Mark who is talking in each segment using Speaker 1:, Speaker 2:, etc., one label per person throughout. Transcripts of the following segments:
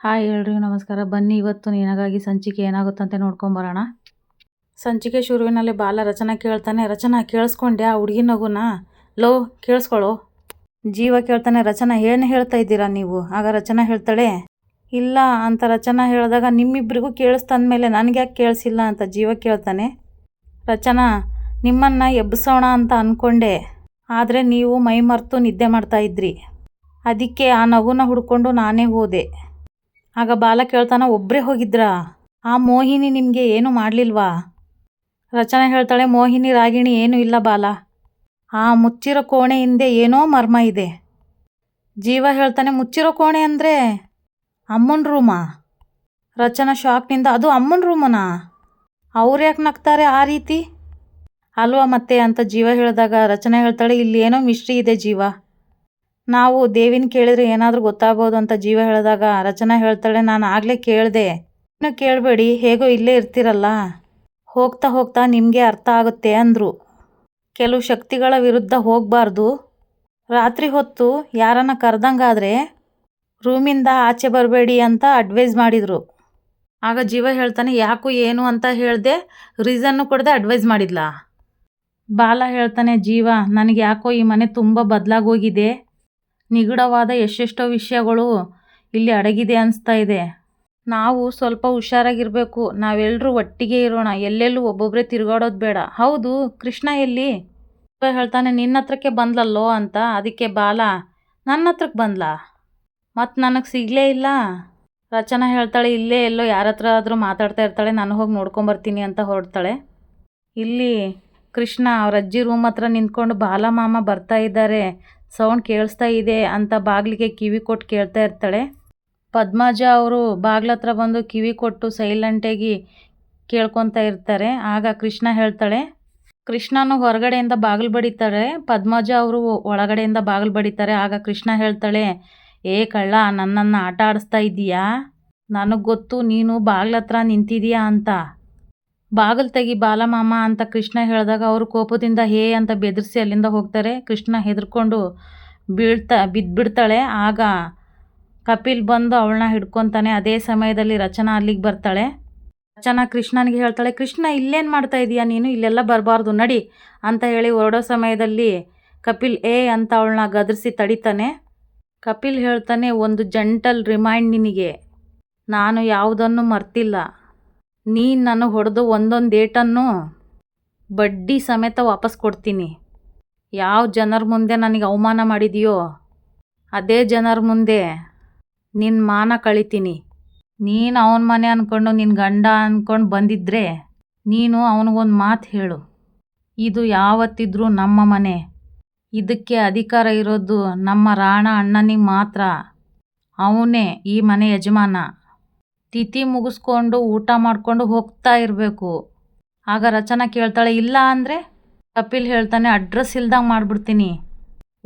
Speaker 1: Hi ಎಲ್ರಿಗೂ ನಮಸ್ಕಾರ. ಬನ್ನಿ, ಇವತ್ತು ನಿನಗಾಗಿ ಸಂಚಿಕೆ ಏನಾಗುತ್ತಂತೆ ನೋಡ್ಕೊಂಬರೋಣ ಸಂಚಿಕೆ ಶುರುವಿನಲ್ಲಿ ಬಾಲ ರಚನಾ ಕೇಳ್ತಾನೆ. ರಚನಾ, ಕೇಳಿಸ್ಕೊಂಡ್ಯಾ ಹುಡುಗಿ ನಗುನ? ಲೋ ಕೇಳಿಸ್ಕೊಳ್ಳೋ ಜೀವ ಕೇಳ್ತಾನೆ, ರಚನಾ ಏನು ಹೇಳ್ತಾ ಇದ್ದೀರಾ ನೀವು? ಆಗ ರಚನಾ ಹೇಳ್ತಾಳೆ, ಇಲ್ಲ, ಅಂತ ರಚನಾ ಹೇಳಿದಾಗ ನಿಮ್ಮಿಬ್ಬರಿಗೂ ಕೇಳಿಸ್ತಂದ್ಮೇಲೆ ನನಗೆ ಯಾಕೆ ಕೇಳಿಸಿಲ್ಲ ಅಂತ ಜೀವ ಕೇಳ್ತಾನೆ. ರಚನಾ, ನಿಮ್ಮನ್ನು ಎಬ್ಬಿಸೋಣ ಅಂತ ಅಂದ್ಕೊಂಡೆ ಆದರೆ ನೀವು ಮೈ ಮರೆತು ನಿದ್ದೆ ಮಾಡ್ತಾ ಇದ್ರಿ. ಅದಕ್ಕೆ ಆ ನಗುನ ಹುಡ್ಕೊಂಡು ನಾನೇ ಹೋದೆ. ಆಗ ಬಾಲ ಕೇಳ್ತಾನ ಒಬ್ಬರೇ ಹೋಗಿದ್ರಾ? ಆ ಮೋಹಿನಿ ನಿಮಗೆ ಏನು ಮಾಡಲಿಲ್ವಾ? ರಚನೆ ಹೇಳ್ತಾಳೆ, ಮೋಹಿನಿ, ರಾಗಿಣಿ ಏನೂ ಇಲ್ಲ ಬಾಲ. ಆ ಮುಚ್ಚಿರೋ ಕೋಣೆ ಹಿಂದೆ ಏನೋ ಮರ್ಮ ಇದೆ. ಜೀವ ಹೇಳ್ತಾನೆ, ಮುಚ್ಚಿರೋ ಕೋಣೆ ಅಂದರೆ ಅಮ್ಮನ ರೂಮಾ? ರಚನಾ ಶಾಕ್ನಿಂದ, ಅದು ಅಮ್ಮನ ರೂಮನಾ? ಅವ್ರು ಯಾಕೆ ನಗ್ತಾರೆ ಆ ರೀತಿ? ಅಲ್ವಾ ಮತ್ತೆ? ಅಂತ ಜೀವ ಹೇಳಿದಾಗ ರಚನೆ ಹೇಳ್ತಾಳೆ ಇಲ್ಲಿ ಏನೋ ಮಿಸ್ಟ್ರಿ ಇದೆ ಜೀವ. ನಾವು ದೇವಿನ ಕೇಳಿದ್ರೆ ಏನಾದರೂ ಗೊತ್ತಾಗ್ಬೋದು ಅಂತ ಜೀವ ಹೇಳಿದಾಗ ರಚನಾ ಹೇಳ್ತಾಳೆ, ನಾನು ಆಗಲೇ ಕೇಳಿದೆ. ಇನ್ನು ಕೇಳಬೇಡಿ, ಹೇಗೋ ಇಲ್ಲೇ ಇರ್ತೀರಲ್ಲ. ಹೋಗ್ತಾ ಹೋಗ್ತಾ ನಿಮಗೆ ಅರ್ಥ ಆಗುತ್ತೆ ಅಂದರು. ಕೆಲವು ಶಕ್ತಿಗಳ ವಿರುದ್ಧ ಹೋಗಬಾರ್ದು. ರಾತ್ರಿ ಹೊತ್ತು ಯಾರನ್ನ ಕರೆದಂಗಾದರೆ ರೂಮಿಂದ ಆಚೆ ಬರಬೇಡಿ ಅಂತ ಅಡ್ವೈಸ್ ಮಾಡಿದರು. ಆಗ ಜೀವ ಹೇಳ್ತಾನೆ, ಯಾಕೋ ಏನು ಅಂತ ಹೇಳಿದೆ ರೀಸನ್ನು ಕೊಡದೆ ಅಡ್ವೈಸ್ ಮಾಡಿದ್ಲಾ? ಬಾಲ ಹೇಳ್ತಾನೆ, ಜೀವ ನನಗೆ ಯಾಕೋ ಈ ಮನೆ ತುಂಬ ಬದಲಾಗೋಗಿದೆ ನಿಗೂಢವಾದ ಎಷ್ಟೆಷ್ಟೋ ವಿಷಯಗಳು ಇಲ್ಲಿ ಅಡಗಿದೆ ಅನಿಸ್ತಾ ಇದೆ. ನಾವು ಸ್ವಲ್ಪ ಹುಷಾರಾಗಿರಬೇಕು. ನಾವೆಲ್ಲರೂ ಒಟ್ಟಿಗೆ ಇರೋಣ. ಎಲ್ಲೆಲ್ಲೂ ಒಬ್ಬೊಬ್ಬರೇ ತಿರುಗಾಡೋದು ಬೇಡ. ಹೌದು, ಕೃಷ್ಣ ಎಲ್ಲಿ? ಹೇಳ್ತಾನೆ, ನಿನ್ನ ಹತ್ರಕ್ಕೆ ಬಂದ್ಲಲ್ಲೋ ಅಂತ. ಅದಕ್ಕೆ ಬಾಲ. ನನ್ನ ಹತ್ರಕ್ಕೆ ಬಂದ್ಲಾ? ಮತ್ತು ನನಗೆ ಸಿಗಲೇ ಇಲ್ಲ. ರಚನಾ ಹೇಳ್ತಾಳೆ, ಇಲ್ಲೇ ಎಲ್ಲೋ ಯಾರ ಹತ್ರ ಆದರೂ ಮಾತಾಡ್ತಾ ಇರ್ತಾಳೆ. ನಾನು ಹೋಗಿ ನೋಡ್ಕೊಂಬರ್ತೀನಿ ಅಂತ ಹೊರಡ್ತಾಳೆ. ಇಲ್ಲಿ ಕೃಷ್ಣ ಅವ್ರ ಅಜ್ಜಿ ರೂಮ್ ಹತ್ರ ನಿಂತ್ಕೊಂಡು, ಬಾಲ ಮಾಮ ಬರ್ತಾ ಇದ್ದಾರೆ. ಸೌಂಡ್ ಕೇಳಿಸ್ತಾ ಇದೆ ಅಂತ ಬಾಗಿಲಿಗೆ ಕಿವಿ ಕೊಟ್ಟು ಕೇಳ್ತಾ ಇರ್ತಾಳೆ. ಪದ್ಮಾಜ ಅವರು ಬಾಗ್ಲ ಹತ್ರ ಬಂದು ಕಿವಿ ಕೊಟ್ಟು ಸೈಲೆಂಟಾಗಿ ಕೇಳ್ಕೊತಾ ಇರ್ತಾರೆ. ಆಗ ಕೃಷ್ಣ ಹೇಳ್ತಾಳೆ, ಕೃಷ್ಣನು ಹೊರಗಡೆಯಿಂದ ಬಾಗಿಲು ಬಡಿತಾರೆ. ಪದ್ಮಜ ಅವರು ಒಳಗಡೆಯಿಂದ ಬಾಗಿಲು ಬಡಿತಾರೆ. ಆಗ ಕೃಷ್ಣ ಹೇಳ್ತಾಳೆ, ಏ ಕಳ್ಳ, ನನ್ನನ್ನು ಆಟ ಆಡಿಸ್ತಾ ಇದ್ದೀಯಾ? ನನಗೆ ಗೊತ್ತು, ನೀನು ಬಾಗ್ಲ ಹತ್ರ ನಿಂತಿದೀಯಾ ಅಂತ. ಬಾಗಿಲು ತೆಗಿ ಬಾಲಮಾಮ ಅಂತ ಕೃಷ್ಣ ಹೇಳಿದಾಗ ಅವರು ಕೋಪದಿಂದ ಹೇ ಅಂತ ಬೆದರಿಸಿ ಅಲ್ಲಿಂದ ಹೋಗ್ತಾರೆ. ಕೃಷ್ಣ ಹೆದರ್ಕೊಂಡು ಬೀಳ್ತಾ ಬಿದ್ದುಬಿಡ್ತಾಳೆ ಆಗ ಕಪಿಲ್ ಬಂದು ಅವಳನ್ನ ಹಿಡ್ಕೊತಾನೆ. ಅದೇ ಸಮಯದಲ್ಲಿ ರಚನಾ ಅಲ್ಲಿಗೆ ಬರ್ತಾಳೆ. ರಚನಾ ಕೃಷ್ಣನಿಗೆ ಹೇಳ್ತಾಳೆ, ಕೃಷ್ಣ, ಇಲ್ಲೇನು ಮಾಡ್ತಾ ಇದೀಯಾ ನೀನು? ಇಲ್ಲೆಲ್ಲ ಬರಬಾರ್ದು, ನಡಿ ಅಂತ ಹೇಳಿ ಹೊರಡೋ ಸಮಯದಲ್ಲಿ ಕಪಿಲ್, ಏ ಅಂತ ಅವಳನ್ನ ಗದರಿಸಿ ತಡಿತಾನೆ. ಕಪಿಲ್ ಹೇಳ್ತಾನೆ, ಒಂದು ಜಂಟಲ್ ರಿಮೈಂಡ್ ನಿನಗೆ. ನಾನು ಯಾವುದನ್ನು ಮರ್ತಿಲ್ಲ. ನೀನು ನಾನು ಹೊಡೆದು ಒಂದೊಂದು ಏಟನ್ನು ಬಡ್ಡಿ ಸಮೇತ ವಾಪಸ್ ಕೊಡ್ತೀನಿ. ಯಾವ ಜನರ ಮುಂದೆ ನನಗೆ ಅವಮಾನ ಮಾಡಿದೆಯೋ, ಅದೇ ಜನರ ಮುಂದೆ ನಿನ್ನ ಮಾನ ಕಳಿತೀನಿ. ನೀನು ಅವನ ಮನೆ ಅಂದ್ಕೊಂಡು ನಿನ್ನ ಗಂಡ ಅಂದ್ಕೊಂಡು ಬಂದಿದ್ದರೆ ನೀನು ಅವನಿಗೊಂದು ಮಾತು ಹೇಳು. ಇದು ಯಾವತ್ತಿದ್ರೂ ನಮ್ಮ ಮನೆ. ಇದಕ್ಕೆ ಅಧಿಕಾರ ಇರೋದು ನಮ್ಮ ರಾಣ ಅಣ್ಣನಿಗೆ ಮಾತ್ರ. ಅವನೇ ಈ ಮನೆ ಯಜಮಾನ. ತಿಥಿ ಮುಗಿಸ್ಕೊಂಡು ಊಟ ಮಾಡಿಕೊಂಡು ಹೋಗ್ತಾ ಇರಬೇಕು. ಆಗ ರಚನಾ ಕೇಳ್ತಾಳೆ, ಇಲ್ಲ ಅಂದರೆ? ಕಪಿಲ್ ಹೇಳ್ತಾನೆ, ಅಡ್ರೆಸ್ ಇಲ್ದಂಗೆ ಮಾಡಿಬಿಡ್ತೀನಿ.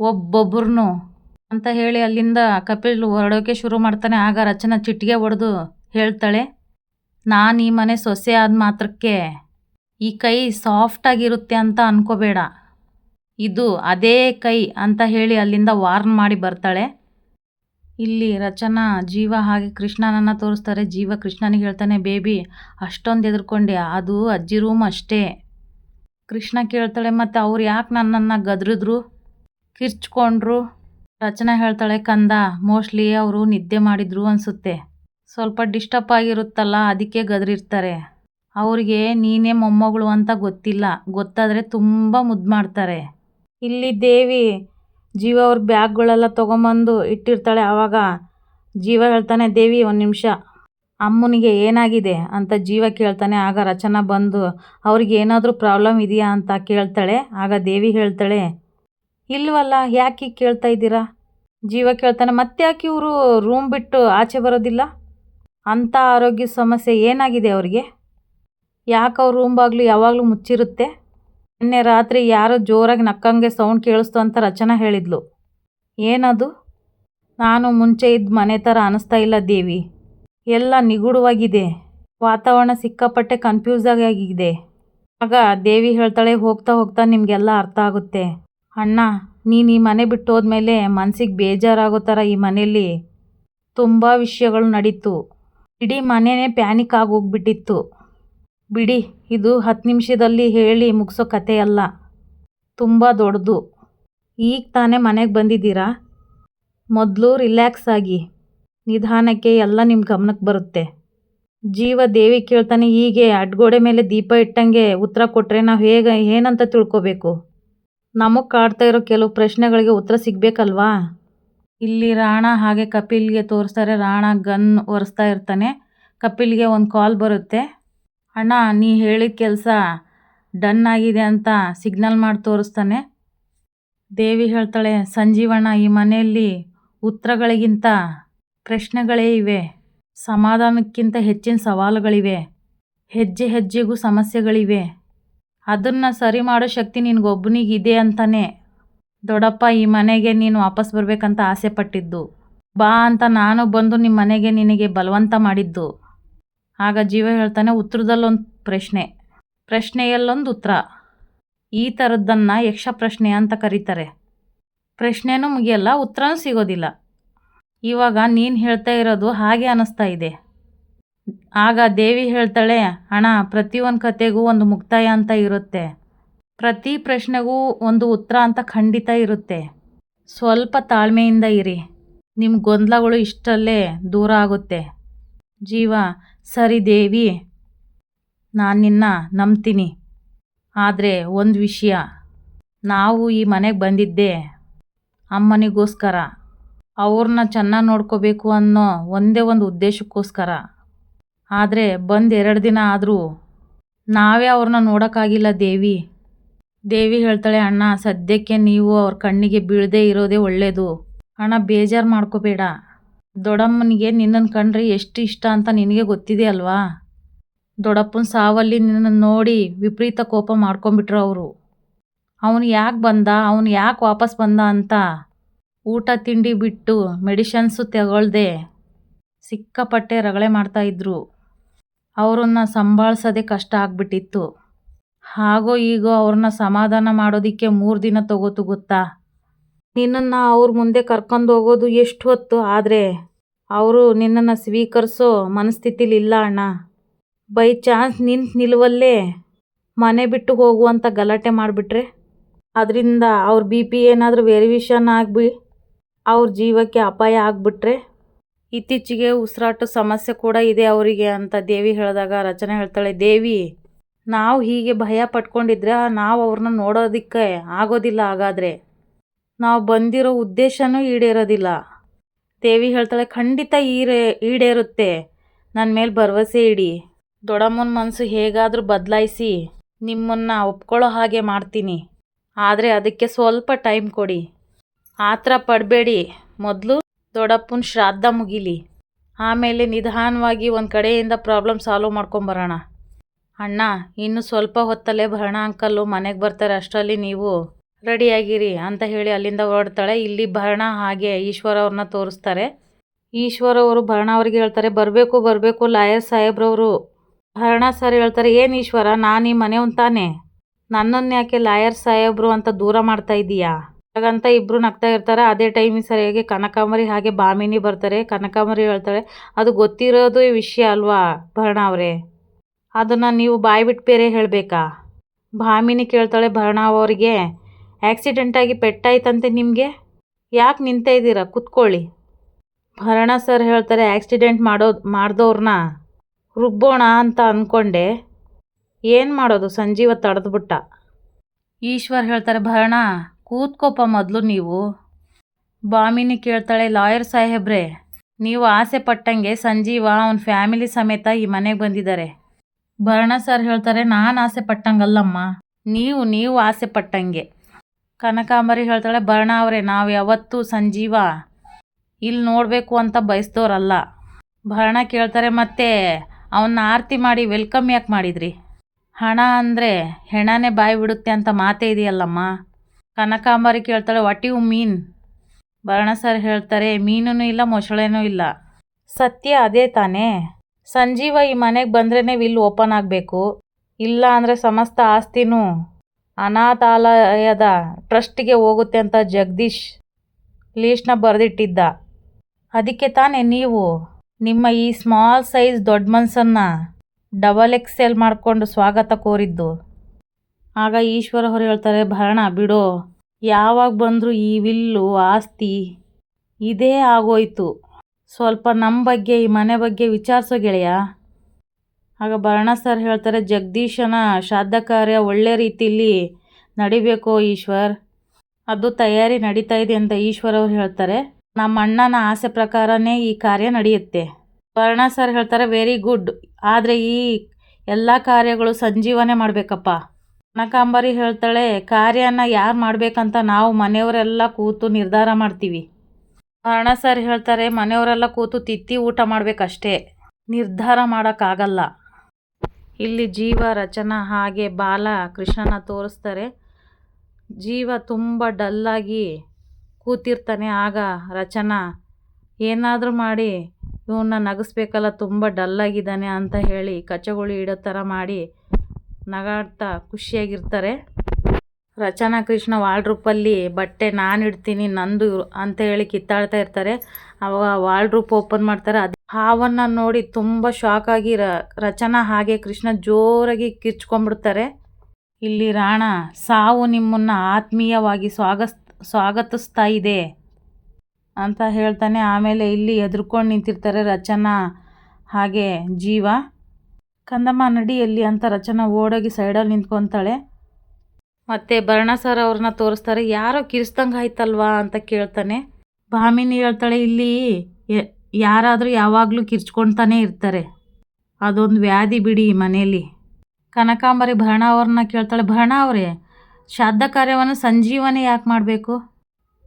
Speaker 1: ಒಬ್ಬೊಬ್ಬರನ್ನು ಅಂತ ಹೇಳಿ ಅಲ್ಲಿಂದ ಕಪಿಲ್ ಹೊರಡೋಕೆ ಶುರು ಮಾಡ್ತಾನೆ. ಆಗ ರಚನಾ ಚಿಟ್ಟಿಗೆ ಹೊಡೆದು ಹೇಳ್ತಾಳೆ, ನಾನು ಈ ಮನೆ ಸೊಸೆ ಆದ ಮಾತ್ರಕ್ಕೆ ಈ ಕೈ ಸಾಫ್ಟಾಗಿರುತ್ತೆ ಅಂತ ಅನ್ಕೋಬೇಡ. ಇದು ಅದೇ ಕೈ ಅಂತ ಹೇಳಿ ಅಲ್ಲಿಂದ ವಾರ್ನ್ ಮಾಡಿ ಬರ್ತಾಳೆ. ಇಲ್ಲಿ ರಚನಾ, ಜೀವ ಹಾಗೆ ಕೃಷ್ಣನನ್ನ ತೋರಿಸ್ತಾರೆ. ಜೀವ ಕೃಷ್ಣನಿಗೆ ಹೇಳ್ತಾನೆ, ಬೇಬಿ, ಅಷ್ಟೊಂದು ಎದುರ್ಕೊಂಡೆ ಅದು ಅಜ್ಜಿ ರೂಮ್ ಅಷ್ಟೇ. ಕೃಷ್ಣ ಕೇಳ್ತಾಳೆ, ಮತ್ತು ಅವ್ರು ಯಾಕೆ ನನ್ನನ್ನು ಗದ್ರಿದ್ರು? ಕಿರ್ಚ್ಕೊಂಡ್ರು? ರಚನಾ ಹೇಳ್ತಾಳೆ, ಕಂದ, ಮೋಸ್ಟ್ಲಿ ಅವರು ನಿದ್ದೆ ಮಾಡಿದ್ರು ಅನಿಸುತ್ತೆ. ಸ್ವಲ್ಪ ಡಿಸ್ಟರ್ಬ್ ಆಗಿರುತ್ತಲ್ಲ, ಅದಕ್ಕೆ ಗದ್ರಿರ್ತಾರೆ. ಅವ್ರಿಗೆ ನೀನೇ ಮೊಮ್ಮಗಳು ಅಂತ ಗೊತ್ತಿಲ್ಲ. ಗೊತ್ತಾದರೆ ತುಂಬ ಮುದ್ದು ಮಾಡ್ತಾರೆ ಇಲ್ಲಿ ದೇವಿ ಜೀವ ಅವ್ರ ಬ್ಯಾಗ್ಗಳೆಲ್ಲ ತೊಗೊಂಬಂದು ಇಟ್ಟಿರ್ತಾಳೆ ಆವಾಗ ಜೀವ ಹೇಳ್ತಾನೆ, ದೇವಿ, ಒಂದು ನಿಮಿಷ. ಅಮ್ಮನಿಗೆ ಏನಾಗಿದೆ? ಅಂತ ಜೀವ ಕೇಳ್ತಾನೆ. ಆಗ ರಚನಾ ಬಂದು, ಅವ್ರಿಗೆ ಏನಾದರೂ ಪ್ರಾಬ್ಲಮ್ ಇದೆಯಾ? ಅಂತ ಕೇಳ್ತಾಳೆ. ಆಗ ದೇವಿ ಹೇಳ್ತಾಳೆ, ಇಲ್ವಲ್ಲ, ಯಾಕೆ ಕೇಳ್ತಾ ಇದ್ದೀರಾ? ಜೀವ ಕೇಳ್ತಾನೆ ಮತ್ತೆ ಯಾಕೆ ಇವರು ರೂಮ್ ಬಿಟ್ಟು ಆಚೆ ಬರೋದಿಲ್ಲ? ಅಂಥ ಆರೋಗ್ಯ ಸಮಸ್ಯೆ ಏನಾಗಿದೆ ಅವ್ರಿಗೆ? ಯಾಕೆ ಅವ್ರ ರೂಮ್ ಬಾಗಿಲು ಯಾವಾಗಲೂ ಮುಚ್ಚಿರುತ್ತೆ? ನಿನ್ನೆ ರಾತ್ರಿ ಯಾರೋ ಜೋರಾಗಿ ನಕ್ಕಂಗೆ ಸೌಂಡ್ ಕೇಳಿಸ್ತು ಅಂತ ರಚನಾ ಹೇಳಿದ್ಲು. ಏನದು? ನಾನು ಮುಂಚೆ ಇದ್ದ ಮನೆ ಥರ ಅನಿಸ್ತಾ ಇಲ್ಲ ದೇವಿ. ಎಲ್ಲ ನಿಗೂಢವಾಗಿದೆ. ವಾತಾವರಣ ಸಿಕ್ಕಾಪಟ್ಟೆ ಕನ್ಫ್ಯೂಸ್ ಆಗಿದೆ. ಆಗ ದೇವಿ ಹೇಳ್ತಾಳೆ ಹೋಗ್ತಾ ಹೋಗ್ತಾ ನಿಮಗೆಲ್ಲ ಅರ್ಥ ಆಗುತ್ತೆ. ಅಣ್ಣ, ನೀನು ಈ ಮನೆ ಬಿಟ್ಟು ಹೋದ್ಮೇಲೆ ಮನಸ್ಸಿಗೆ ಬೇಜಾರಾಗೋ ಥರ ಈ ಮನೆಯಲ್ಲಿ ತುಂಬ ವಿಷಯಗಳು ನಡೀತು. ಇಡೀ ಮನೆಯೇ ಪ್ಯಾನಿಕ್ ಆಗೋಗ್ಬಿಟ್ಟಿತ್ತು ಬಿಡಿ, ಇದು ಹತ್ತು ನಿಮಿಷದಲ್ಲಿ ಹೇಳಿ ಮುಗಿಸೋ ಕಥೆಯಲ್ಲ ತುಂಬ ದೊಡ್ಡದು. ಈಗ ತಾನೇ ಮನೆಗೆ ಬಂದಿದ್ದೀರಾ? ಮೊದಲು ರಿಲ್ಯಾಕ್ಸ್ ಆಗಿ. ನಿಧಾನಕ್ಕೆ ಎಲ್ಲ ನಿಮ್ಮ ಗಮನಕ್ಕೆ ಬರುತ್ತೆ. ಜೀವ ದೇವಿ ಕೇಳ್ತಾನೆ, ಹೀಗೆ ಅಡ್ಗೋಡೆ ಮೇಲೆ ದೀಪ ಇಟ್ಟಂಗೆ ಉತ್ತರ ಕೊಟ್ಟರೆ ನಾವು ಹೇಗೆ, ಏನಂತ ತಿಳ್ಕೋಬೇಕು? ನಮಗೆ ಕಾಡ್ತಾ ಇರೋ ಕೆಲವು ಪ್ರಶ್ನೆಗಳಿಗೆ ಉತ್ತರ ಸಿಗಬೇಕಲ್ವಾ? ಇಲ್ಲಿ ರಾಣ ಹಾಗೆ ಕಪಿಲ್ಗೆ ತೋರಿಸ್ತಾರೆ, ರಾಣ ಗನ್ ಒರೆಸ್ತಾ ಇರ್ತಾನೆ. ಕಪಿಲ್ಗೆ ಒಂದು ಕಾಲ್ ಬರುತ್ತೆ. ಅಣ್ಣ, ನೀ ಹೇಳಿದ ಕೆಲಸ ಡನ್ ಆಗಿದೆ ಅಂತ ಸಿಗ್ನಲ್ ಮಾಡಿ ತೋರಿಸ್ತಾನೆ. ದೇವಿ ಹೇಳ್ತಾಳೆ, ಸಂಜೀವಣ್ಣ, ಈ ಮನೆಯಲ್ಲಿ ಉತ್ತರಗಳಿಗಿಂತ ಪ್ರಶ್ನೆಗಳೇ ಇವೆ. ಸಮಾಧಾನಕ್ಕಿಂತ ಹೆಚ್ಚಿನ ಸವಾಲುಗಳಿವೆ. ಹೆಜ್ಜೆ ಹೆಜ್ಜೆಗೂ ಸಮಸ್ಯೆಗಳಿವೆ. ಅದನ್ನು ಸರಿ ಮಾಡೋ ಶಕ್ತಿ ನಿನಗೊಬ್ಬನಿಗಿದೆ ಅಂತಾನೆ. ದೊಡ್ಡಪ್ಪ, ಈ ಮನೆಗೆ ನೀನು ವಾಪಸ್ ಬರಬೇಕಂತ ಆಸೆ ಪಟ್ಟಿದ್ದು ಬಾ ಅಂತ ನಾನು ಬಂದು ನಿಮ್ಮ ಮನೆಗೆ ನಿನಗೆ ಬಲವಂತ ಮಾಡಿದ್ದು. ಆಗ ಜೀವ ಹೇಳ್ತಾನೆ, ಉತ್ತರದಲ್ಲೊಂದು ಪ್ರಶ್ನೆ, ಪ್ರಶ್ನೆಯಲ್ಲೊಂದು ಉತ್ತರ. ಈ ಥರದ್ದನ್ನು ಯಕ್ಷ ಪ್ರಶ್ನೆ ಅಂತ ಕರೀತಾರೆ. ಪ್ರಶ್ನೆನೂ ಮುಗಿಯಲ್ಲ, ಉತ್ತರನೂ ಸಿಗೋದಿಲ್ಲ. ಇವಾಗ ನೀನು ಹೇಳ್ತಾ ಇರೋದು ಹಾಗೆ ಅನ್ನಿಸ್ತಾ ಇದೆ. ಆಗ ದೇವಿ ಹೇಳ್ತಾಳೆ, ಅಣ್ಣ, ಪ್ರತಿಯೊಂದು ಕತೆಗೂ ಒಂದು ಮುಕ್ತಾಯ ಅಂತ ಇರುತ್ತೆ. ಪ್ರತಿ ಪ್ರಶ್ನೆಗೂ ಒಂದು ಉತ್ತರ ಅಂತ ಖಂಡಿತ ಇರುತ್ತೆ. ಸ್ವಲ್ಪ ತಾಳ್ಮೆಯಿಂದ ಇರಿ. ನಿಮ್ಮ ಗೊಂದಲಗಳು ಇಷ್ಟಲ್ಲೇ ದೂರ ಆಗುತ್ತೆ. ಜೀವ ಸರಿ ದೇವಿ, ನಾನು ನಿನ್ನ ನಂಬ್ತೀನಿ. ಆದರೆ ಒಂದು ವಿಷಯ, ನಾವು ಈ ಮನೆಗೆ ಬಂದಿದ್ದೆ ಅಮ್ಮನಿಗೋಸ್ಕರ ಅವ್ರನ್ನ ಚೆನ್ನಾಗಿ ನೋಡ್ಕೋಬೇಕು ಅನ್ನೋ ಒಂದೇ ಒಂದು ಉದ್ದೇಶಕ್ಕೋಸ್ಕರ. ಆದರೆ ಬಂದು ಎರಡು ದಿನ ಆದರೂ ನಾವೇ ಅವ್ರನ್ನ ನೋಡೋಕ್ಕಾಗಿಲ್ಲ ದೇವಿ. ದೇವಿ ಹೇಳ್ತಾಳೆ, ಅಣ್ಣ, ಸದ್ಯಕ್ಕೆ ನೀವು ಅವ್ರ ಕಣ್ಣಿಗೆ ಬೀಳದೆ ಇರೋದೇ ಒಳ್ಳೆಯದು ಅಣ್ಣ ಬೇಜಾರು ಮಾಡ್ಕೋಬೇಡ. ದೊಡ್ಡಮ್ಮನಿಗೆ ನಿನ್ನನ್ನು ಕಂಡ್ರೆ ಎಷ್ಟು ಇಷ್ಟ ಅಂತ ನಿನಗೆ ಗೊತ್ತಿದೆ ಅಲ್ವಾ? ದೊಡ್ಡಪ್ಪನ ಸಾವಲ್ಲಿ ನಿನ್ನನ್ನು ನೋಡಿ ವಿಪರೀತ ಕೋಪ ಮಾಡ್ಕೊಂಬಿಟ್ರು ಅವರು. ಅವನು ಯಾಕೆ ಬಂದ, ಅವನು ಯಾಕೆ ವಾಪಸ್ ಬಂದ ಅಂತ ಊಟ, ತಿಂಡಿ ಬಿಟ್ಟು ಮೆಡಿಷನ್ಸು ತಗೊಳ್ದೆ ಸಿಕ್ಕಾಪಟ್ಟೆ ರಗಳೆ ಮಾಡ್ತಾಯಿದ್ರು ಅವರನ್ನ ಸಂಭಾಳಿಸೋದೇ ಕಷ್ಟ ಆಗ್ಬಿಟ್ಟಿತ್ತು. ಹಾಗೋ ಈಗೋ ಅವ್ರನ್ನ ಸಮಾಧಾನ ಮಾಡೋದಕ್ಕೆ ಮೂರು ದಿನ ತಗೋತು ಗೊತ್ತಾ? ನಿನ್ನನ್ನು ಅವ್ರ ಮುಂದೆ ಕರ್ಕೊಂಡು ಹೋಗೋದು ಎಷ್ಟು ಹೊತ್ತು ಆದರೆ? ಅವರು ನಿನ್ನನ್ನು ಸ್ವೀಕರಿಸೋ ಮನಸ್ಥಿತಿಲಿ ಇಲ್ಲ ಅಣ್ಣ. ಬೈ ಚಾನ್ಸ್ ನಿಂತು ನಿಲ್ಲುವಲ್ಲೇ ಮನೆ ಬಿಟ್ಟು ಹೋಗುವಂಥ ಗಲಾಟೆ ಮಾಡಿಬಿಟ್ರೆ? ಅದರಿಂದ ಅವ್ರ ಬಿ ಪಿ ಏನಾದರೂ ವೇರಿಯೇಷನ್ ಆಗಿಬಿ, ಅವ್ರ ಜೀವಕ್ಕೆ ಅಪಾಯ ಆಗಿಬಿಟ್ರೆ? ಇತ್ತೀಚೆಗೆ ಉಸಿರಾಟ ಸಮಸ್ಯೆ ಕೂಡ ಇದೆ ಅವರಿಗೆ ಅಂತ ದೇವಿ ಹೇಳಿದಾಗ, ರಚನೆ ಹೇಳ್ತಾಳೆ, ದೇವಿ, ನಾವು ಹೀಗೆ ಭಯ ಪಟ್ಕೊಂಡಿದ್ರೆ ನಾವು ಅವ್ರನ್ನ ನೋಡೋದಕ್ಕೆ ಆಗೋದಿಲ್ಲ ಹಾಗಾದರೆ. ನಾವು ಬಂದಿರೋ ಉದ್ದೇಶನೂ ಈಡೇರೋದಿಲ್ಲ. ದೇವಿ ಹೇಳ್ತಾಳೆ, ಖಂಡಿತ ಈರೇ, ಈಡೇರುತ್ತೆ. ನನ್ನ ಮೇಲೆ ಭರವಸೆ ಇಡಿ. ದೊಡ್ಡಮ್ಮನ ಮನಸ್ಸು ಹೇಗಾದರೂ ಬದಲಾಯಿಸಿ. ನಿಮ್ಮನ್ನು ಒಪ್ಕೊಳ್ಳೋ ಹಾಗೆ ಮಾಡ್ತೀನಿ. ಆದರೆ ಅದಕ್ಕೆ ಸ್ವಲ್ಪ ಟೈಮ್ ಕೊಡಿ. ಆತರ ಪಡಬೇಡಿ. ಮೊದಲು ದೊಡ್ಡಪ್ಪನ ಶ್ರಾದ್ದ ಮುಗಿಲಿ. ಆಮೇಲೆ ನಿಧಾನವಾಗಿ ಒಂದು ಕಡೆಯಿಂದ ಪ್ರಾಬ್ಲಮ್ ಸಾಲ್ವ್ ಮಾಡ್ಕೊಂಬರೋಣ ಅಣ್ಣ, ಇನ್ನು ಸ್ವಲ್ಪ ಹೊತ್ತಲ್ಲೇ ಭರಣ ಅಂಕಲ್ಲು ಮನೆಗೆ ಬರ್ತಾರೆ ಅಷ್ಟರಲ್ಲಿ ನೀವು ರೆಡಿಯಾಗಿರಿ ಅಂತ ಹೇಳಿ ಅಲ್ಲಿಂದ ಹೊರಡ್ತಾಳೆ. ಇಲ್ಲಿ ಭರಣ ಹಾಗೆ ಈಶ್ವರ ಅವ್ರನ್ನ ತೋರಿಸ್ತಾರೆ. ಈಶ್ವರ ಅವರು ಭರಣ ಅವ್ರಿಗೆ ಹೇಳ್ತಾರೆ, ಬರಬೇಕು ಬರಬೇಕು ಲಾಯರ್ ಸಾಹೇಬ್ರವರು. ಭರಣ ಸರ್ ಹೇಳ್ತಾರೆ, ಏನು ಈಶ್ವರ, ನಾನು ಈ ಮನೆ ತಾನೆ? ನನ್ನನ್ನು ಯಾಕೆ ಲಾಯರ್ ಸಾಹೇಬ್ರು ಅಂತ ದೂರ ಮಾಡ್ತಾ ಇದ್ದೀಯಾ? ಹಾಗಂತ ಇಬ್ಬರು ನಗ್ತಾ ಇರ್ತಾರೆ. ಅದೇ ಟೈಮಿಗೆ ಸರಿಯಾಗಿ ಕನಕಾಂಬರಿ ಹಾಗೆ ಬಾಮಿನಿ ಬರ್ತಾರೆ. ಕನಕಾಂಬರಿ ಹೇಳ್ತಾಳೆ ಅದು ಗೊತ್ತಿರೋದು ಈ ವಿಷಯ ಅಲ್ವಾ ಭರಣ ಅವರೇ? ಅದನ್ನು ನೀವು ಬಾಯಿ ಬಿಟ್ಟು ಬೇರೆ ಹೇಳಬೇಕಾ? ಭಾಮಿನಿ ಕೇಳ್ತಾಳೆ, ಭರಣ ಅವರಿಗೆ ಆಕ್ಸಿಡೆಂಟಾಗಿ ಪೆಟ್ಟಾಯ್ತಂತೆ ನಿಮಗೆ? ಯಾಕೆ ನಿಂತ ಇದ್ದೀರಾ? ಕುತ್ಕೊಳ್ಳಿ. ಭರಣ ಸರ್ ಹೇಳ್ತಾರೆ ಆಕ್ಸಿಡೆಂಟ್ ಮಾಡೋ ಮಾಡಿದವ್ರನ್ನ ರುಬ್ಬೋಣ ಅಂತ ಅಂದ್ಕೊಂಡೆ ಏನು ಮಾಡೋದು? ಸಂಜೀವ ತಡೆದ್ಬಿಟ್ಟ. ಈಶ್ವರ್ ಹೇಳ್ತಾರೆ, ಭರಣ, ಕೂತ್ಕೋಪ ಮೊದಲು ನೀವು. ಬಾಮಿನಿ ಕೇಳ್ತಾಳೆ ಲಾಯರ್ ಸಾಹೇಬ್ರೆ, ನೀವು ಆಸೆ ಪಟ್ಟಂಗೆ ಸಂಜೀವ ಅವನ ಫ್ಯಾಮಿಲಿ ಸಮೇತ ಈ ಮನೆಗೆ ಬಂದಿದ್ದಾರೆ. ಭರಣ ಸರ್ ಹೇಳ್ತಾರೆ, ನಾನು ಆಸೆ ಪಟ್ಟಂಗಲ್ಲಮ್ಮ. ನೀವು ನೀವು ಆಸೆ ಪಟ್ಟಂಗೆ. ಕನಕಾಂಬರಿ ಹೇಳ್ತಾಳೆ ಭರಣ ಅವರೇ, ನಾವು ಯಾವತ್ತೂ ಸಂಜೀವ. ಇಲ್ಲಿ ನೋಡಬೇಕು ಅಂತ ಬಯಸ್ದವ್ರಲ್ಲ ಭರಣ ಕೇಳ್ತಾರೆ, ಮತ್ತೆ ಅವನ್ನ ಆರತಿ ಮಾಡಿ ವೆಲ್ಕಮ್ ಯಾಕೆ ಮಾಡಿದ್ರಿ? ಹಣ ಅಂದರೆ ಹೆಣನೇ ಬಾಯಿ ಬಿಡುತ್ತೆ ಅಂತ ಮಾತೇ ಇದೆಯಲ್ಲಮ್ಮ. ಕನಕಾಂಬರಿ ಕೇಳ್ತಾಳೆ, what you mean? Bharana sir ಹೇಳ್ತಾರೆ ಮೀನೂ ಇಲ್ಲ, ಮೊಸಳೆನೂ ಇಲ್ಲ. ಸತ್ಯ ಅದೇ ತಾನೇ. ಸಂಜೀವ ಈ ಮನೆಗೆ ಬಂದ್ರೇ ವಿಲ್ ಓಪನ್ ಆಗಬೇಕು. ಇಲ್ಲ ಅಂದರೆ ಸಮಸ್ತ ಆಸ್ತಿನೂ ಅನಾಥಾಲಯದ ಟ್ರಸ್ಟಿಗೆ ಹೋಗುತ್ತೆ ಅಂತ ಜಗದೀಶ್ ಲೀಸ್ಟ್ನ ಬರೆದಿಟ್ಟಿದ್ದ. ಅದಕ್ಕೆ ತಾನೇ ನೀವು ನಿಮ್ಮ ಈ ಸ್ಮಾಲ್ ಸೈಜ್ ದೊಡ್ಡ ಮನಸ್ಸನ್ನು ಡಬಲ್ ಎಕ್ಸೆಲ್ ಮಾಡಿಕೊಂಡು ಸ್ವಾಗತ ಕೋರಿದ್ದು. ಆಗ ಈಶ್ವರ ಅವರು ಹೇಳ್ತಾರೆ, ಭರಣ, ಬಿಡೋ. ಯಾವಾಗ ಬಂದರೂ ಈ ವಿಲ್ಲು, ಆಸ್ತಿ ಇದೇ ಆಗೋಯ್ತು. ಸ್ವಲ್ಪ ನಮ್ಮ ಬಗ್ಗೆ, ಈ ಮನೆ ಬಗ್ಗೆ ವಿಚಾರಿಸೋ ಗೆಳೆಯ. ಆಗ ಭರಣ ಸರ್ ಹೇಳ್ತಾರೆ, ಜಗದೀಶನ ಶ್ರಾದ್ದ ಕಾರ್ಯ ಒಳ್ಳೆ ರೀತಿಯಲ್ಲಿ ನಡಿಬೇಕು ಈಶ್ವರ್? ಅದು ತಯಾರಿ ನಡೀತಾ ಇದೆ ಅಂತ ಈಶ್ವರ್ ಅವ್ರು ಹೇಳ್ತಾರೆ. ನಮ್ಮ ಅಣ್ಣನ ಆಸೆ ಪ್ರಕಾರನೇ ಈ ಕಾರ್ಯ ನಡೆಯುತ್ತೆ. ಭರಣ ಸರ್ ಹೇಳ್ತಾರೆ ವೆರಿ ಗುಡ್ ಆದರೆ ಈ ಎಲ್ಲ ಕಾರ್ಯಗಳು ಸಂಜೀವನೆ ಮಾಡಬೇಕಪ್ಪ. ಕನಕಾಂಬರಿ ಹೇಳ್ತಾಳೆ, ಕಾರ್ಯನ ಯಾರು ಮಾಡಬೇಕಂತ ನಾವು ಮನೆಯವರೆಲ್ಲ ಕೂತು ನಿರ್ಧಾರ ಮಾಡ್ತೀವಿ. ಭರಣ ಸರ್ ಹೇಳ್ತಾರೆ, ಮನೆಯವರೆಲ್ಲ ಕೂತು ತಿತ್ತಿ ಊಟ ಮಾಡಬೇಕಷ್ಟೇ. ನಿರ್ಧಾರ ಮಾಡೋಕ್ಕಾಗಲ್ಲ. ಇಲ್ಲಿ ಜೀವ ರಚನಾ ಹಾಗೆ ಬಾಲ ಕೃಷ್ಣನ ತೋರಿಸ್ತಾರೆ. ಜೀವ ತುಂಬ ಡಲ್ಲಾಗಿ ಕೂತಿರ್ತಾನೆ. ಆಗ ರಚನಾ, ಏನಾದರೂ ಮಾಡಿ ಇವನ್ನ ನಗಿಸ್ಬೇಕಲ್ಲ, ತುಂಬ ಡಲ್ಲಾಗಿದ್ದಾನೆ ಅಂತ ಹೇಳಿ ಕಚ್ಚಗುಳಿ ಇಡೋ ಥರ ಮಾಡಿ ನಗಾಡ್ತಾ ಖುಷಿಯಾಗಿರ್ತಾರೆ. ರಚನಾ ಕೃಷ್ಣ ವಾಲ್ಡ್ರೂಪಲ್ಲಿ ಬಟ್ಟೆ ನಾನು ಇಡ್ತೀನಿ, ನಂದು ಅಂತ ಹೇಳಿ ಕಿತ್ತಾಡ್ತಾ ಇರ್ತಾರೆ. ಅವಾಗ ವಾಲ್ಡ್ರೂಪ್ ಓಪನ್ ಮಾಡ್ತಾರೆ. ಅದು ಹಾವನ್ನು ನೋಡಿ ತುಂಬ ಶಾಕ್ ಆಗಿ ರ, ರಚನಾ ಹಾಗೆ ಕೃಷ್ಣ ಜೋರಾಗಿ ಕಿರ್ಚ್ಕೊಂಡ್ಬಿಡ್ತಾರೆ. ಇಲ್ಲಿ ರಾಣ, ಸಾವು ನಿಮ್ಮನ್ನು ಆತ್ಮೀಯವಾಗಿ ಸ್ವಾಗಸ್, ಸ್ವಾಗತಿಸ್ತಾ ಇದೆ ಅಂತ ಹೇಳ್ತಾನೆ. ಆಮೇಲೆ ಇಲ್ಲಿ ಎದುರ್ಕೊಂಡು ನಿಂತಿರ್ತಾರೆ ರಚನಾ ಹಾಗೆ ಜೀವ. ಕಂದಮ್ಮ ನಡಿಯಲ್ಲಿ ಅಂತ ರಚನಾ ಓಡೋಗಿ ಸೈಡಲ್ಲಿ ನಿಂತ್ಕೊತಾಳೆ. ಮತ್ತು ಭರಣ ಸರ್ ಅವ್ರನ್ನ ತೋರಿಸ್ತಾರೆ. ಯಾರೋ ಕಿರಿಸ್ದಂಗೆ ಆಯ್ತಲ್ವಾ ಅಂತ ಕೇಳ್ತಾನೆ. ಭಾಮಿನಿ ಹೇಳ್ತಾಳೆ, ಇಲ್ಲಿ ಯಾರಾದರೂ ಯಾವಾಗಲೂ ಕಿರ್ಚ್ಕೊಳ್ತಾನೆ ಇರ್ತಾರೆ. ಅದೊಂದು ವ್ಯಾಧಿ ಬಿಡಿ ಈ ಮನೆಯಲ್ಲಿ ಕನಕಾಂಬರಿ ಭರಣ ಅವ್ರನ್ನ ಕೇಳ್ತಾಳೆ, ಭರಣ ಅವರೇ, ಶ್ರಾದ್ದ ಕಾರ್ಯವನ್ನು ಸಂಜೀವನೆ ಯಾಕೆ ಮಾಡಬೇಕು?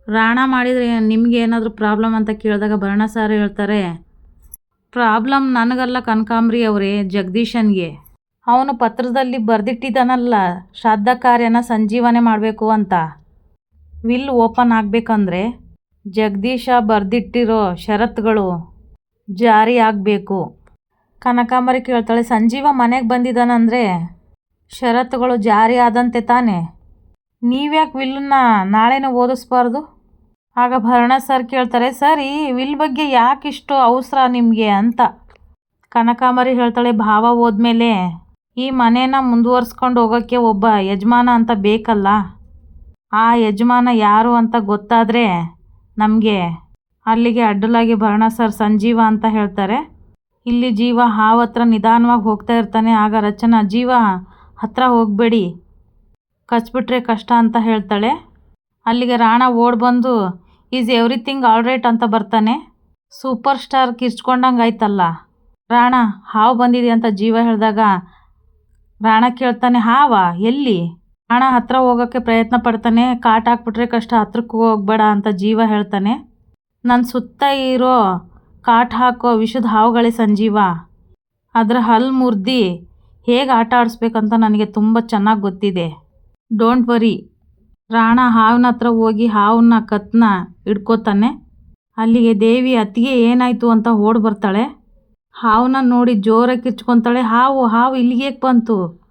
Speaker 1: ರಾಣ ಮಾಡಿದರೆ ನಿಮಗೆ ಏನಾದರೂ ಪ್ರಾಬ್ಲಮ್ ಅಂತ ಕೇಳಿದಾಗ ಭರಣ ಸರ್ ಹೇಳ್ತಾರೆ, ಪ್ರಾಬ್ಲಮ್ ನನಗಲ್ಲ ಕನಕಾಂಬರಿ ಅವರೇ, ಜಗದೀಶನ್ಗೆ. ಅವನು ಪತ್ರದಲ್ಲಿ ಬರೆದಿಟ್ಟಿದ್ದಾನಲ್ಲ, ಶ್ರಾದ್ದ ಕಾರ್ಯನ ಸಂಜೀವನೆ ಮಾಡಬೇಕು ಅಂತ. ವಿಲ್ ಓಪನ್ ಆಗಬೇಕಂದ್ರೆ ಜಗದೀಶ ಬರೆದಿಟ್ಟಿರೋ ಷರತ್ತುಗಳು ಜಾರಿ ಆಗಬೇಕು. ಕನಕಾಂಬರಿ ಕೇಳ್ತಾಳೆ, ಸಂಜೀವ ಮನೆಗೆ ಬಂದಿದ್ದಾನಂದರೆ ಷರತ್ತುಗಳು ಜಾರಿ ಆದಂತೆ ತಾನೇ? ನೀವ್ಯಾಕೆ ವಿಲ್ಲನ್ನ ನಾಳೆನೇ ಓದಿಸ್ಬಾರ್ದು? ಆಗ ಭರಣ ಸರ್ ಕೇಳ್ತಾರೆ, ಸರಿ, ವಿಲ್ ಬಗ್ಗೆ ಯಾಕಿಷ್ಟು ಅವಸರ ನಿಮಗೆ? ಅಂತ. ಕನಕಾಂಬರಿ ಹೇಳ್ತಾಳೆ, ಭಾವ ಹೋದ್ಮೇಲೆ ಈ ಮನೇನ ಮುಂದುವರ್ಸ್ಕೊಂಡು ಹೋಗೋಕ್ಕೆ ಒಬ್ಬ ಯಜಮಾನ ಅಂತ ಬೇಕಲ್ಲ? ಆ ಯಜಮಾನ ಯಾರು ಅಂತ ಗೊತ್ತಾದರೆ ನಮಗೆ. ಅಲ್ಲಿಗೆ ಅಡ್ಡಲಾಗಿ ಭರಣ ಸರ್ ಸಂಜೀವ ಅಂತ ಹೇಳ್ತಾರೆ. ಇಲ್ಲಿ ಜೀವ ಹಾವು ಹತ್ರ ನಿಧಾನವಾಗಿ ಹೋಗ್ತಾ ಇರ್ತಾನೆ, ಆಗ ರಚನಾ, ಜೀವ, ಹತ್ರ ಹೋಗಬೇಡಿ. ಕಚ್ಬಿಟ್ರೆ ಕಷ್ಟ ಅಂತ ಹೇಳ್ತಾಳೆ. ಅಲ್ಲಿಗೆ ರಾಣ ಓಡ್ ಬಂದು, ಈಸ್ ಎವ್ರಿಥಿಂಗ್ ಆಲ್ ರೈಟ್? ಅಂತ ಬರ್ತಾನೆ. ಸೂಪರ್ ಸ್ಟಾರ್ ಕಿರ್ಚ್ಕೊಂಡಂಗೆ ಆಯ್ತಲ್ಲ. ರಾಣ, ಹಾವು ಬಂದಿದೆ ಅಂತ ಜೀವ ಹೇಳಿದಾಗ, ರಾಣ ಕೇಳ್ತಾನೆ, ಹಾವಾ, ಎಲ್ಲಿ? ರಾಣ ಹತ್ರ ಹೋಗೋಕ್ಕೆ ಪ್ರಯತ್ನ ಪಡ್ತಾನೆ, ಕಾಟ್ ಹಾಕ್ಬಿಟ್ರೆ ಕಷ್ಟ ಹತ್ರಕ್ಕೆ ಹೋಗ್ಬೇಡ ಅಂತ ಜೀವ ಹೇಳ್ತಾನೆ. ನನ್ನ ಸುತ್ತ ಇರೋ ಕಾಟ್ ಹಾಕೋ ವಿಷದ ಹಾವುಗಳೇ ಸಂಜೀವ. ಅದರ ಹಲ್ಲು ಮುರ್ದಿ ಹೇಗೆ ಆಟ ಆಡಿಸ್ಬೇಕಂತ ನನಗೆ ತುಂಬ ಚೆನ್ನಾಗಿ ಗೊತ್ತಿದೆ. Don't worry. ರಾಣ ಹಾವಿನ ಹತ್ರ ಹೋಗಿ ಹಾವನ್ನ ಕತ್ನ ಹಿಡ್ಕೋತಾನೆ. ಅಲ್ಲಿಗೆ ದೇವಿ, ಅತ್ತಿಗೆ ಏನಾಯಿತು ಅಂತ ಓಡ್ ಬರ್ತಾಳೆ. ಹಾವನ್ನ ನೋಡಿ ಜೋರಾಗಿ ಕಿರ್ಚ್ಕೊತಾಳೆ. ಹಾವು ಹಾವು ಇಲ್ಲಿಗೆ ಬಂತು?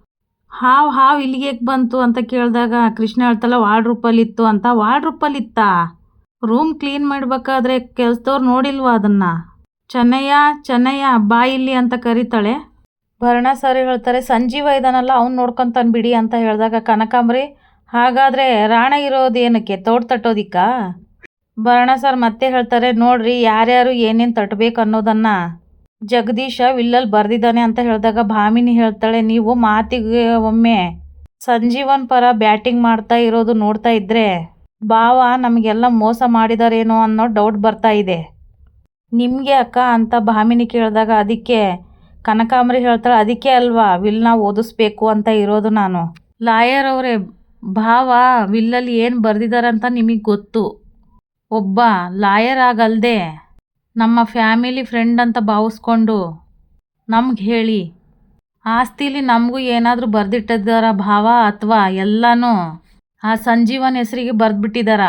Speaker 1: ಹಾವು ಹಾವು ಇಲ್ಲಿಗೆ ಬಂತು ಅಂತ ಕೇಳಿದಾಗ ಕೃಷ್ಣ ಹೇಳ್ತಾಳೆ ವಾರ್ಡ್ರೂಪಲ್ಲಿತ್ತು ಅಂತ. ವಾರ್ಡ್ರೂಪಲ್ಲಿತ್ತಾ? ರೂಮ್ ಕ್ಲೀನ್ ಮಾಡಬೇಕಾದ್ರೆ ಕೆಲ್ಸದವ್ರು ನೋಡಿಲ್ವಾ ಅದನ್ನು? ಚೆನ್ನಯ್ಯ ಚೆನ್ನಯ್ಯ, ಬಾ ಇಲ್ಲಿ ಅಂತ ಕರೀತಾಳೆ. ಭರಣ ಸರ್ ಹೇಳ್ತಾರೆ, ಸಂಜೀವ ಇದಾನಲ್ಲ, ಅವ್ನು ನೋಡ್ಕೊತಾನೆ ಬಿಡಿ ಅಂತ ಹೇಳಿದಾಗ ಕನಕಾಂಬ್ರಿ, ಹಾಗಾದರೆ ರಾಣ ಇರೋದೇನಕ್ಕೆ ತೋಡ್ ತಟ್ಟೋದಿಕ್ಕ? ಭರಣ ಸರ್ ಮತ್ತೆ ಹೇಳ್ತಾರೆ, ನೋಡ್ರಿ ಯಾರ್ಯಾರು ಏನೇನು ತಟ್ಟಬೇಕು ಅನ್ನೋದನ್ನ. ಜಗದೀಶ ವಿಲ್ಲಲ್ ಬರ್ದಿದ್ದಾನೆ ಅಂತ ಹೇಳಿದಾಗ ಭಾಮಿನಿ ಹೇಳ್ತಾಳೆ, ನೀವು ಮಾತಿಗೆ ಒಮ್ಮೆ ಸಂಜೀವನ್ ಪರ ಬ್ಯಾಟಿಂಗ್ ಮಾಡ್ತಾ ಇರೋದು ನೋಡ್ತಾ ಇದ್ರೆ ಭಾವ ನಮಗೆಲ್ಲ ಮೋಸ ಮಾಡಿದಾರೇನೋ ಅನ್ನೋ ಡೌಟ್ ಬರ್ತಾ ಇದೆ. ನಿಮಗೆ ಅಕ್ಕ ಅಂತ ಭಾಮಿನಿ ಕೇಳಿದಾಗ ಅದಕ್ಕೆ ಕನಕಾಂಬರಿ ಹೇಳ್ತಾಳೆ, ಅದಕ್ಕೆ ಅಲ್ವಾ ವಿಲ್ನ ಓದಿಸ್ಬೇಕು ಅಂತ ಇರೋದು ನಾನು. ಲಾಯರ್ ಅವರೇ, ಭಾವ ವಿಲ್ಲಲ್ಲಿ ಏನು ಬರೆದಿದ್ದಾರಂತ ನಿಮಗೆ ಗೊತ್ತು. ಒಬ್ಬ ಲಾಯರ್ ಆಗಲ್ದೆ ನಮ್ಮ ಫ್ಯಾಮಿಲಿ ಫ್ರೆಂಡ್ ಅಂತ ಭಾವಿಸ್ಕೊಂಡು ನಮ್ಗೆ ಹೇಳಿ. ಆಸ್ತಿಲಿ ನಮಗೂ ಏನಾದರೂ ಬರೆದಿಟ್ಟಿದ್ದಾರ ಭಾವ ಅಥವಾ ಎಲ್ಲನೂ? ಆ ಸಂಜೀವನ್ ಹೆಸರಿಗೆ ಬರೆದ್ಬಿಟ್ಟಿದ್ದಾರ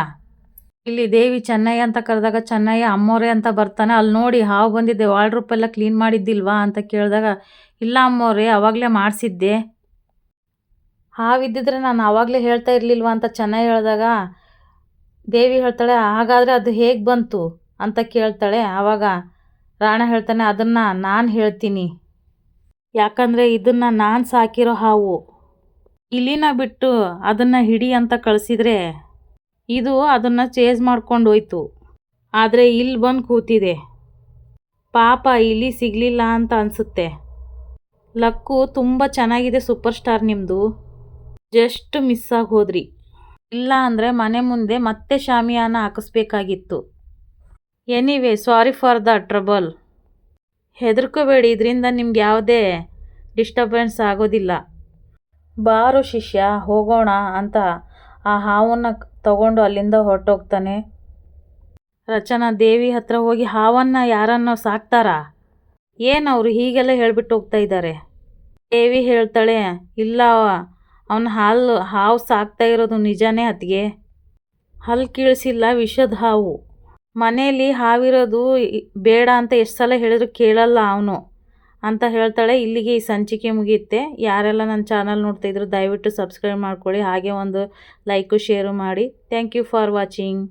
Speaker 1: ಇಲ್ಲಿ ದೇವಿ ಚೆನ್ನಯ್ಯ ಅಂತ ಕರೆದಾಗ ಚೆನ್ನಯ್ಯ ಅಮ್ಮೋರೆ ಅಂತ ಬರ್ತಾನೆ. ಅಲ್ಲಿ ನೋಡಿ ಹಾವು ಬಂದಿದ್ದೆ ವಾರ್ಡ್ರೂಪ್ ಎಲ್ಲ ಕ್ಲೀನ್ ಮಾಡಿದ್ದಿಲ್ವಾ ಅಂತ ಕೇಳಿದಾಗ, ಇಲ್ಲ ಅಮ್ಮೋರೆ, ಅವಾಗಲೇ ಮಾಡಿಸಿದ್ದೆ. ಹಾವಿದ್ದಿದ್ರೆ ನಾನು ಅವಾಗಲೇ ಹೇಳ್ತಾ ಇರಲಿಲ್ವಾ ಅಂತ ಚೆನ್ನಯ್ಯ ಹೇಳಿದಾಗ, ದೇವಿ ಹೇಳ್ತಾಳೆ, ಹಾಗಾದರೆ ಅದು ಹೇಗೆ ಬಂತು? ಅಂತ ಕೇಳ್ತಾಳೆ. ಆವಾಗ ರಾಣ ಹೇಳ್ತಾನೆ, ಅದನ್ನು ನಾನು ಹೇಳ್ತೀನಿ. ಯಾಕಂದರೆ ಇದನ್ನು ನಾನು ಸಾಕಿರೋ ಹಾವು. ಇಲಿನ ಬಿಟ್ಟು ಅದನ್ನು ಹಿಡಿ ಅಂತ ಕಳಿಸಿದ್ರೆ ಇದು ಅದನ್ನು ಚೇಸ್ ಮಾಡ್ಕೊಂಡು ಹೋಯ್ತು. ಆದರೆ ಇಲ್ಲಿ ಬಂದು ಕೂತಿದೆ. ಪಾಪ ಇಲಿ ಸಿಗಲಿಲ್ಲ ಅಂತ ಅನಿಸುತ್ತೆ. ಲಕ್ಕು ತುಂಬ ಚೆನ್ನಾಗಿದೆ ಸೂಪರ್ ಸ್ಟಾರ್ ನಿಮ್ಮದು ಜಸ್ಟ್ ಮಿಸ್ ಆಗಿ ಹೋದ್ರಿ. ಇಲ್ಲ ಅಂದರೆ ಮನೆ ಮುಂದೆ ಮತ್ತೆ ಶಾಮಿಯಾನ ಹಾಕಿಸ್ಬೇಕಾಗಿತ್ತು. Anyway sorry for the trouble ಹೆದರ್ಕೋಬೇಡಿ, ಇದರಿಂದ ನಿಮ್ಗೆ ಯಾವುದೇ ಡಿಸ್ಟರ್ಬೆನ್ಸ್ ಆಗೋದಿಲ್ಲ. ಬಾರು ಶಿಷ್ಯ, ಹೋಗೋಣ ಅಂತ ಆ ಹಾವನ್ನು ತಗೊಂಡು ಅಲ್ಲಿಂದ ಹೊರಟೋಗ್ತಾನೆ. ರಚನಾ, ದೇವಿ ಹತ್ರ ಹೋಗಿ ಹಾವನ್ನು ಯಾರನ್ನೋ ಸಾಕ್ತಾರಾ? ಏನವರು ಹೀಗೆಲ್ಲ ಹೇಳ್ಬಿಟ್ಟು ಹೋಗ್ತಾ ಇದ್ದಾರೆ ದೇವಿ ಹೇಳ್ತಾಳೆ, ಇಲ್ಲ, ಅವನ ಹಾಲು, ಹಾವು ಸಾಕ್ತಾ ಇರೋದು ನಿಜಾನೇ ಅತ್ತಿಗೆ? ಹಲ್ಲು ಕೀಳಿಸಿಲ್ಲ, ವಿಷದ ಹಾವು. ಮನೇಲಿ ಹಾವಿರೋದು ಬೇಡ ಅಂತ ಎಷ್ಟು ಸಲ ಹೇಳಿದ್ರು ಕೇಳಲ್ಲ ಅವನು ಅಂತ ಹೇಳ್ತಾಳೆ. ಇಲ್ಲಿಗೆ ಈ ಸಂಚಿಕೆ ಮುಗಿಯುತ್ತೆ. ಯಾರೆಲ್ಲ ನನ್ನ ಚಾನಲ್ ನೋಡ್ತಾಯಿದ್ರು ದಯವಿಟ್ಟು ಸಬ್ಸ್ಕ್ರೈಬ್ ಮಾಡ್ಕೊಳ್ಳಿ. ಹಾಗೆ ಒಂದು ಲೈಕು, ಶೇರು ಮಾಡಿ. Thank you for watching.